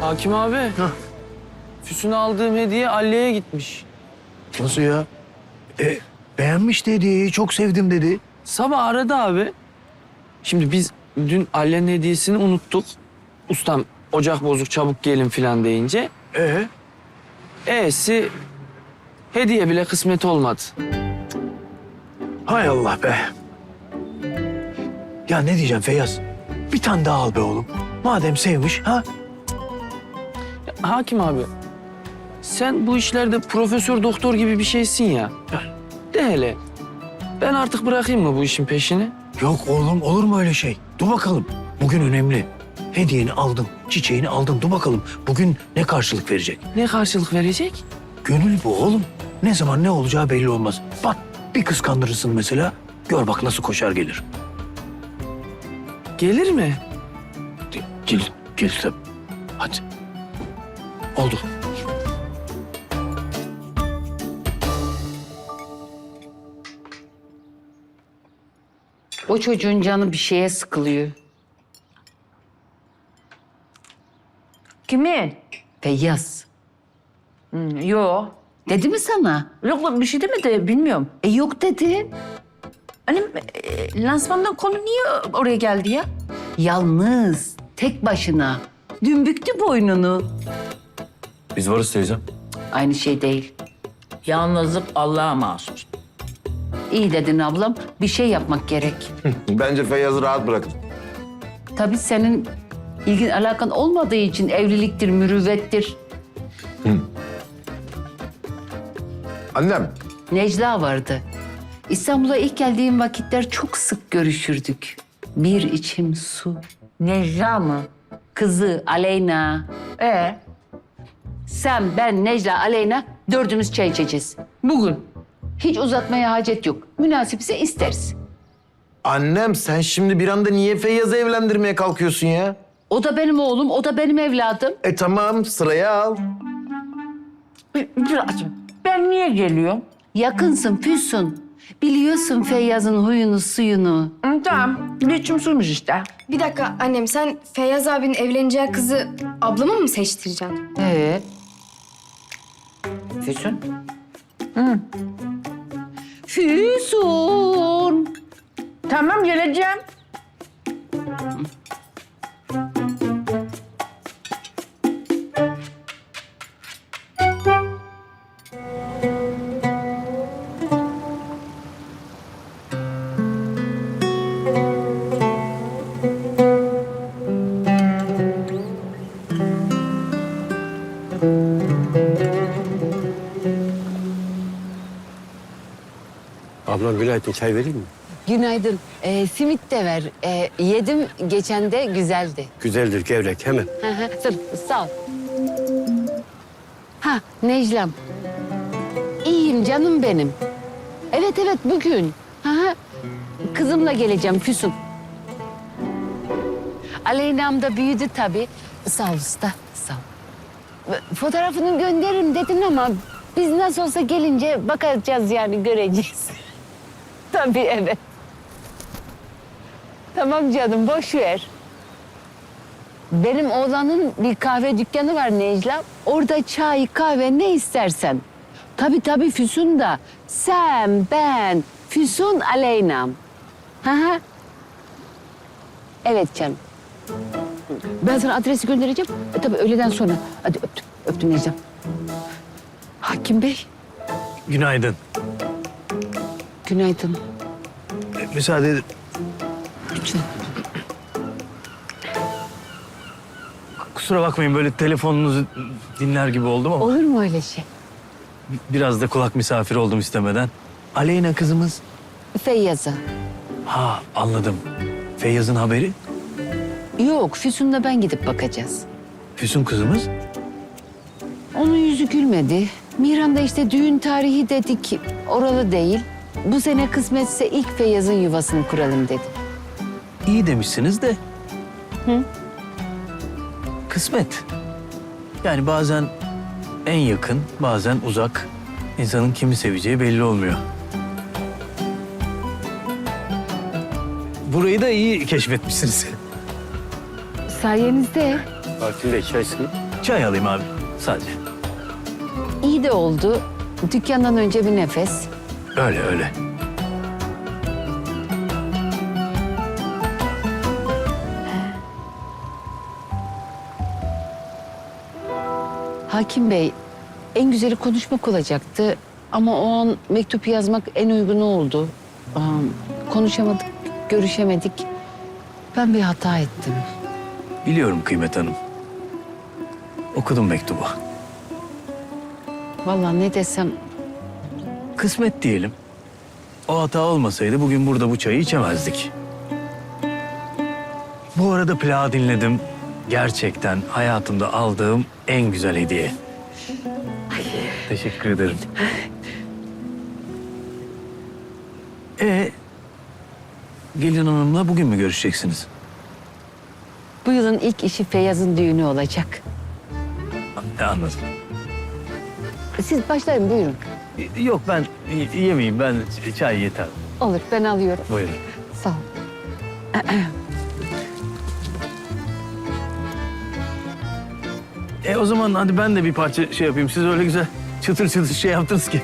Hakim abi. Füsun'a aldığım hediye Aliye'ye gitmiş. Nasıl ya? E, beğenmiş dedi, çok sevdim dedi. Sabah aradı abi. Şimdi biz dün Aliye'nin hediyesini unuttuk. Ustam ocak bozuk çabuk gelin falan deyince. E E'si hediye bile kısmet olmadı. hay Allah be. Ya ne diyeceğim Feyyaz? Bir tane daha al be oğlum. Madem sevmiş ha? Hakim abi sen bu işlerde profesör doktor gibi bir şeysin ya. De hele ben artık bırakayım mı bu işin peşini? Yok oğlum olur mu öyle şey? Dur bakalım. Bugün önemli. Hediyeni aldım, çiçeğini aldım. Dur bakalım bugün ne karşılık verecek? Ne karşılık verecek? Gönül bu oğlum. Ne zaman ne olacağı belli olmaz. Bak bir kıskandırırsın mesela. Gör bak nasıl koşar gelir. Gelir mi? Gel, gel tabii. Hadi. Oldu. O çocuğun canı bir şeye sıkılıyor. Kimin? Feyyaz. Hmm, yo. Dedi mi sana? Yok yok, bir şey demedi bilmiyorum. E yok dedi. Hani e, lansmandan konu niye oraya geldi ya? Yalnız, tek başına. Dün büktü boynunu. Biz varız teyzem. Aynı şey değil. Yalnızlık Allah'a mahsus. İyi dedin ablam. Bir şey yapmak gerek. Bence Feyyaz'ı rahat bırakın. Tabii senin ilgin alakan olmadığı için evliliktir, mürüvvettir. Annem. Necla vardı. İstanbul'a ilk geldiğim vakitler çok sık görüşürdük. Bir içim su. Necla mı? Kızı Aleyna. Ee? Sen, ben, Necla, Aleyna dördümüz çay içeceğiz. Bugün. Hiç uzatmaya hacet yok. Münasipse isteriz. Annem sen şimdi bir anda niye Feyyaz'ı evlendirmeye kalkıyorsun ya? O da benim oğlum, o da benim evladım. E tamam sıraya al. Biraz. Ben niye geliyorum? Yakınsın Füsun. Biliyorsun Feyyaz'ın huyunu suyunu. Hı, tamam. İçim suymuş işte. Bir dakika annem sen Feyyaz abinin evleneceği kızı ablama mı seçtireceksin? Evet. Füsun. Füsun. Tamam geleceğim. Ablam günaydın çay vereyim mi? Günaydın. Ee, simit de ver. Ee, yedim geçen de güzeldi. Güzeldir gevrek hemen. Hı hı, Sır, sağ ol. Ha Neclem. İyiyim canım benim. Evet evet bugün. Hı hı. Kızımla geleceğim Füsun. Aleyna'm da büyüdü tabii. Sağ ol usta, sağ ol. Fotoğrafını gönderirim dedin ama biz nasıl olsa gelince bakacağız yani göreceğiz. tabii evet. Tamam canım boş ver. Benim oğlanın bir kahve dükkanı var Necla. Orada çay, kahve ne istersen. Tabii tabii Füsun da. Sen, ben, Füsun, Aleyna'm. Hı hı. Evet canım. Ben sana adresi göndereceğim. E, tabii öğleden sonra. Hadi öptüm, öptüm Necla. Hakim Bey, Günaydın. Günaydın. E, müsaade edin. Lütfen. Kusura bakmayın böyle telefonunuzu dinler gibi oldum ama Olur mu öyle şey? biraz da kulak misafiri oldum istemeden. Aleyna kızımız. Feyyaz'a. Ha anladım. Feyyaz'ın haberi. Yok, Füsun'la ben gidip bakacağız. Füsun kızımız. Onun yüzü gülmedi. Miran'da işte düğün tarihi dedik. Oralı değil. Bu sene kısmetse ilk Feyyaz'ın yuvasını kuralım dedi. İyi demişsiniz de. Kısmet. Yani bazen en yakın, bazen uzak. İnsanın kimi seveceği belli olmuyor. Burayı da iyi keşfetmişsiniz. Sayenizde. Hakim Bey çaysın. Çay alayım abi sadece. İyi de oldu. Dükkandan önce bir nefes. Öyle öyle. Hakim Bey, en güzeli konuşmak olacaktı. Ama o an mektup yazmak en uygunu oldu. Am, Konuşamadık, görüşemedik. Ben bir hata ettim. Biliyorum Kıymet Hanım. Okudum mektubu. Vallahi ne desem Kısmet diyelim. O hata olmasaydı bugün burada bu çayı içemezdik. Bu arada plağı dinledim. Gerçekten hayatımda aldığım en güzel hediye. Teşekkür ederim. E gelin hanımla bugün mü görüşeceksiniz? bu yılın ilk işi Feyyaz'ın düğünü olacak. Anladım. Siz başlayın buyurun. Yok ben yemeyeyim. Ben çay yeter. Olur ben alıyorum. Buyurun. Sağ ol. E o zaman hadi ben de bir parça şey yapayım. Siz öyle güzel çıtır çıtır şey yaptınız ki.